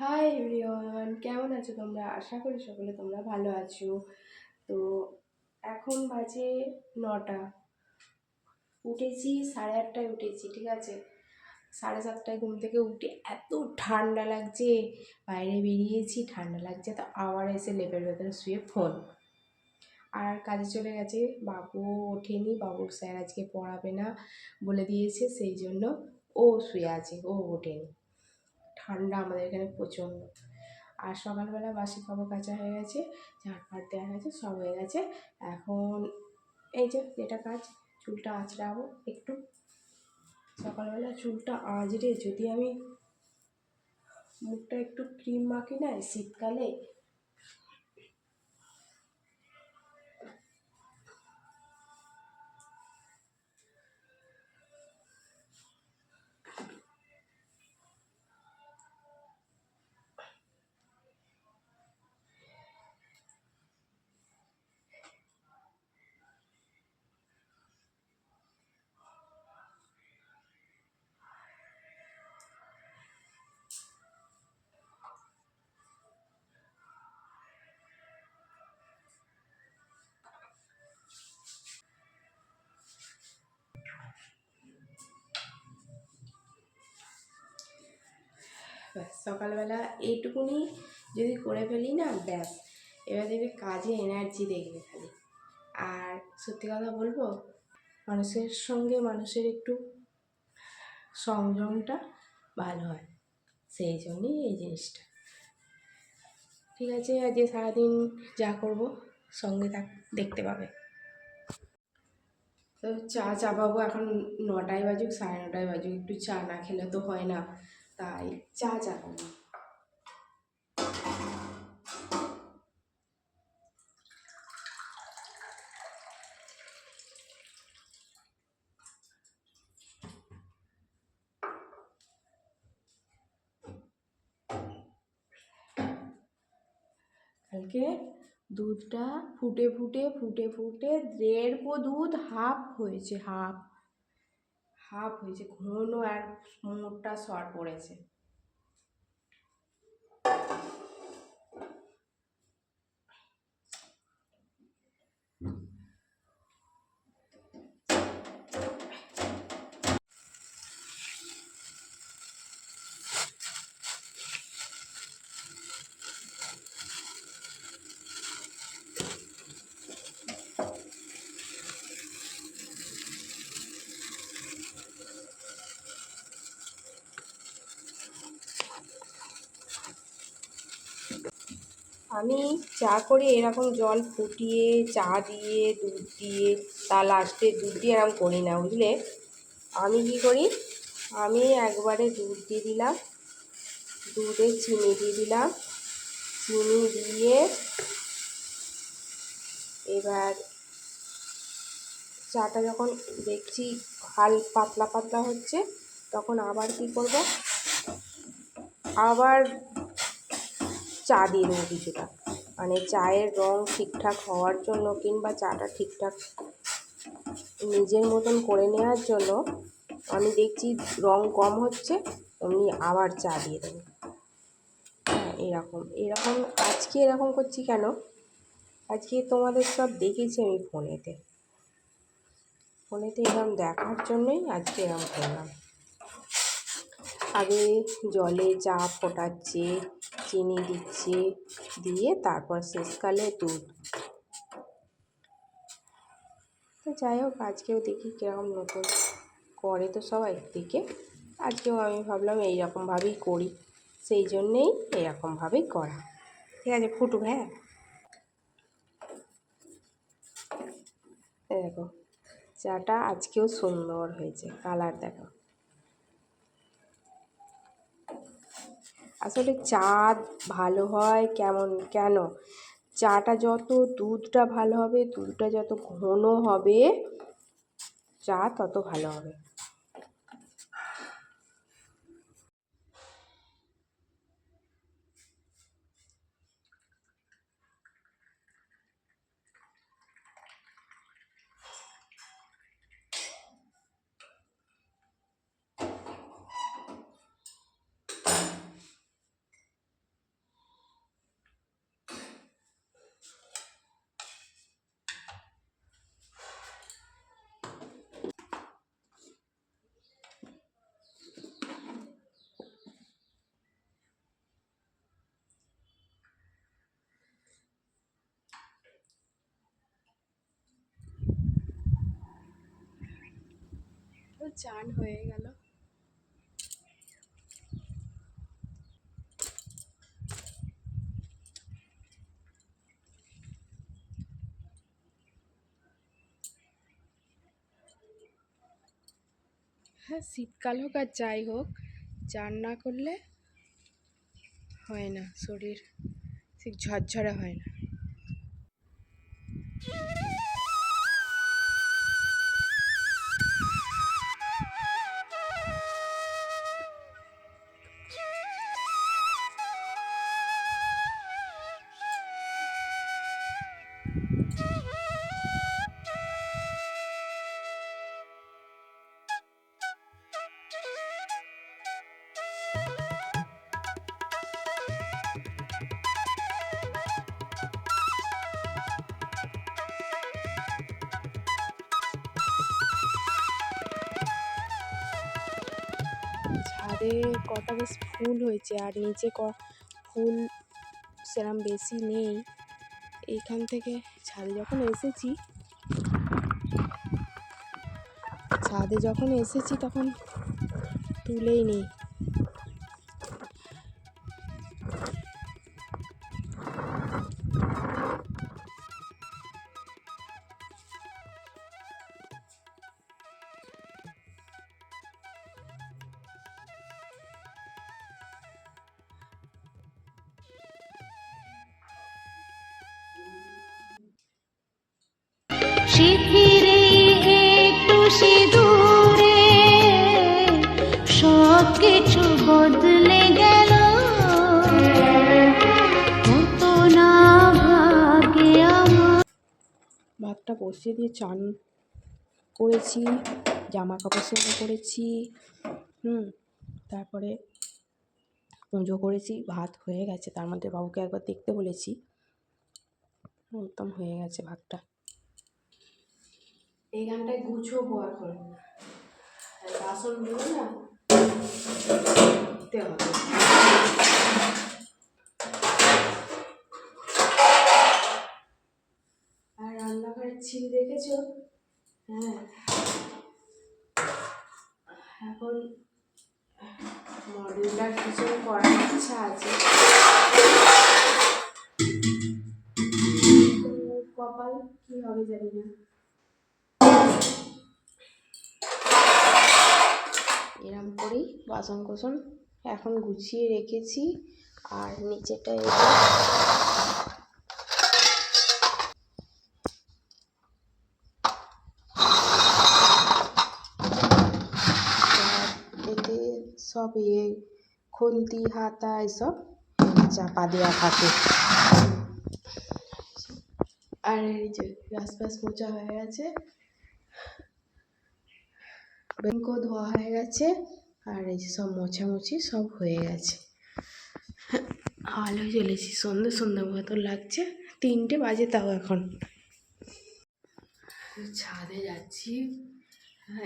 Hi everyone কেমন আছো তোমরা? আশা করি সকলে তোমরা ভালো আছো। তো এখন বাজে নটা। উঠেছি, সাড়ে আটটায় উঠেছি, ঠিক আছে? সাড়ে সাতটায় ঘুম থেকে উঠে এত ঠান্ডা লাগছে। বাইরে বেরিয়েছি, ঠান্ডা লাগছে, তো আবার এসে লেপের ভেতরে শুয়ে ফোন আর কাজে চলে গেছে। বাবু ওঠেনি, বাবুর স্যার আজকে পড়াবে না বলে দিয়েছে, সেই জন্য ও শুয়ে আছে, ও ওঠেনি। ঠান্ডা আমাদের এখানে প্রচণ্ড। আর সকালবেলা বাসি কাপড় কাচা হয়ে গেছে, ঝাড়ফাড় দেওয়া হয়েছে, সব হয়ে গেছে। এখন এই যে যেটা কাজ, চুলটা আঁচড়াবো একটু। সকালবেলা চুলটা আঁচড়ে যদি আমি মুখটা একটু ক্রিম মাখি না শীতকালে সকালবেলা এইটুকুনি যদি করে ফেলি না, ব্যাস। এবার দেখবে কাজে এনার্জি দেখবে খালি। আর সত্যি কথা বলব, মানুষের সঙ্গে মানুষের একটু সংযমটা ভালো হয়। সেই জন্যই এই জিনিসটা। ঠিক আছে, আজকে সারাদিন যা করব সঙ্গে থাক, দেখতে পাবে। তো চা চাপাবো এখন নটায় বাজুক, সাড়ে নটায় বাজুক। একটু চা না খেলে তো হয় না। তাই চা চাপাবো কালকে দুধটা ফুটে ফুটে ফুটে ফুটে দেড় দুধ হাফ হয়েছে হাফ। হাফ হয়েছে ঘন আর মোটা সর পড়েছে। আমি চা করে এরকম জল ফুটিয়ে, চা দিয়ে, দুধ দিয়ে, তা লাস্টে দুধ দিয়ে এরকম করি না, বুঝলে? আমি কী করি? আমি একবারে দুধ দিয়ে দিলাম, দুধে চিনি দিয়ে দিলাম, চিনি দিয়ে এবার চাটা যখন দেখছি হাল পাতলা পাতলা হচ্ছে, তখন আবার কি করব? আবার চা দিয়ে দেবো কিছুটা। মানে চায়ের রং ঠিকঠাক হওয়ার জন্য কিংবা চাটা ঠিকঠাক নিজের মতন করে নেওয়ার জন্য আমি দেখছি রং কম হচ্ছে অমনি আবার চা দিয়ে দেবো। হ্যাঁ এরকম। এরকম আজকে এরকম করছি কেন? আজকে তোমাদের সব দেখেছি আমি ফোনেতে। ফোনেতে এরকম দেখার জন্যই আজকে এরকম করলাম। আগে জলে চা ফোটাচ্ছে, চিনি দিচ্ছে, দিয়ে তারপর শেষকালে দুধ। তো যাই হোক, আজকেও দেখি কীরকম নতুন করে তো সবাই দিকে আজকেও আমি ভাবলাম এইরকমভাবেই করি, সেই জন্যেই এরকমভাবেই করা। ঠিক আছে, ফুটুক হ্যাঁ? দেখো, চাটা আজকেও সুন্দর হয়েছে, কালার দেখো। আসলে চা ভালো হয় কেমন, কেন? চাটা যত দুধটা ভালো হবে, দুধটা যত ঘন হবে, চা তত ভালো হবে। চান হয়ে গেল। হ্যাঁ শীতকাল হোক আর যাই হোক, চান না করলে হয় না, শরীর ঠিক ঝরঝরে হয় না। ছাদে কটা বেশ ফুল হয়েছে আর নিচে ক, ফুল সেরম বেশি নেই। এইখান থেকে ছাদে যখন এসেছি, ছাদে যখন এসেছি তখন তুলেই নেই। ভাতটা বসিয়ে দিয়ে চান করেছি জামা কাপড় সেদ্ধ করেছি, হুম, তারপরে পুজো করেছি, ভাত হয়ে গেছে, তার মধ্যে বাবুকে একবার দেখতে বলেছি, একদম হয়ে গেছে ভাতটা। এই গানটায় গুছোবো এখন বাসনগুলো না হবে আর রান্নাঘরের ছিঁড়ি দেখেছ? হ্যাঁ। এখন মডিউলার কিছু করার ইচ্ছা আছে। কপাল কি হবে জানি না। এরম করেই বাসন কোসন এখন গুছিয়ে রেখেছি, আর নিচেটা এটা আর এতে সব ইয়ে খুন্তি, হাতা এসব চাপা দেওয়া থাকে। আর এই যে ফ্যাস মোচা হয়ে গেছে। বেঙ্কও ধোয়া হয়ে গেছে আর এই যে সব মোছামুছি সব হয়ে গেছে। আলো জ্বলেছি সন্ধ্যে সন্ধ্যে মতো লাগছে। তিনটে বাজে তাও এখন। ছাদে যাচ্ছি।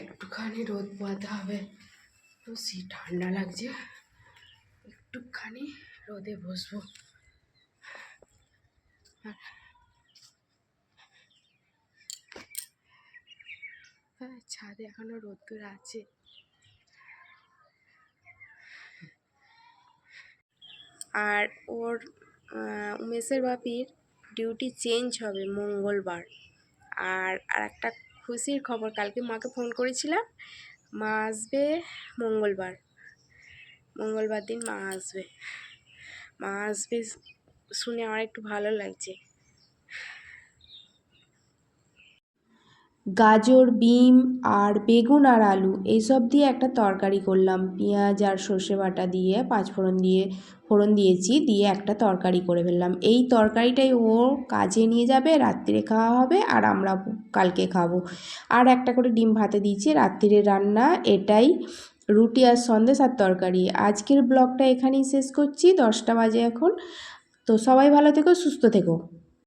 একটুখানি রোদ পোয়াতে হবে। তো ঠান্ডা লাগছে। একটুখানি রোদে বসবো। হ্যাঁ ছাদে এখনও রোদ্দুর আছে। আর ওর উমেশের বাপির ডিউটি চেঞ্জ হবে মঙ্গলবার। আর আর একটা খুশির খবর, কালকে মাকে ফোন করেছিলাম। মা আসবে মঙ্গলবার। মঙ্গলবার দিন মা আসবে। মা আসবে শুনে আমার একটু ভালো লাগছে। গাজর, বিম আর বেগুন আর আলু এইসব দিয়ে একটা তরকারি করলাম। পেঁয়াজ আর সর্ষে বাটা দিয়ে পাঁচফোড়ন দিয়ে, ফোড়ন দিয়েছি, দিয়ে একটা তরকারি করে ফেললাম। এই তরকারিটাই ও কাজে নিয়ে যাবে, রাত্রিরে খাওয়া হবে আর আমরা কালকে খাব। আর একটা করে ডিম ভাতে দিয়েছি, রাত্রিরে রান্না, এটাই রুটি আর সন্দেশ আর তরকারি। আজকের ব্লগটা এখানেই শেষ করছি, দশটা বাজে এখন। তো সবাই ভালো থেকো, সুস্থ থেকো।